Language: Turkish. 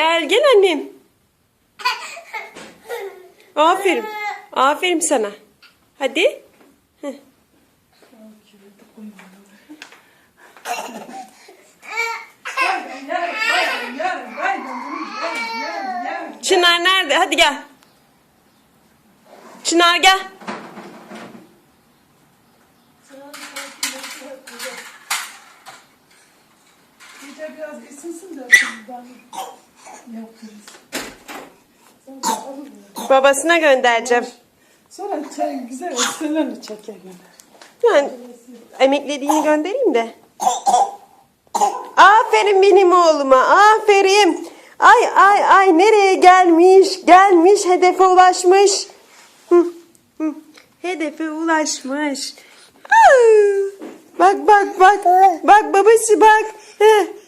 Gel gel annem. Aferin. Aferin sana. Hadi. Çınar nerede? Hadi gel. Çınar gel. Biraz ben yaptırırız. Babasına göndereceğim. Sonra çay güzel ısınır çeker. Yani emeklediğini göndereyim de. Aferin benim oğluma. Aferin. Ay ay ay nereye gelmiş? Gelmiş hedefe ulaşmış. Hı, hı. Hedefe ulaşmış. Aa! Bak bak bak. Bak babası bak. Hı.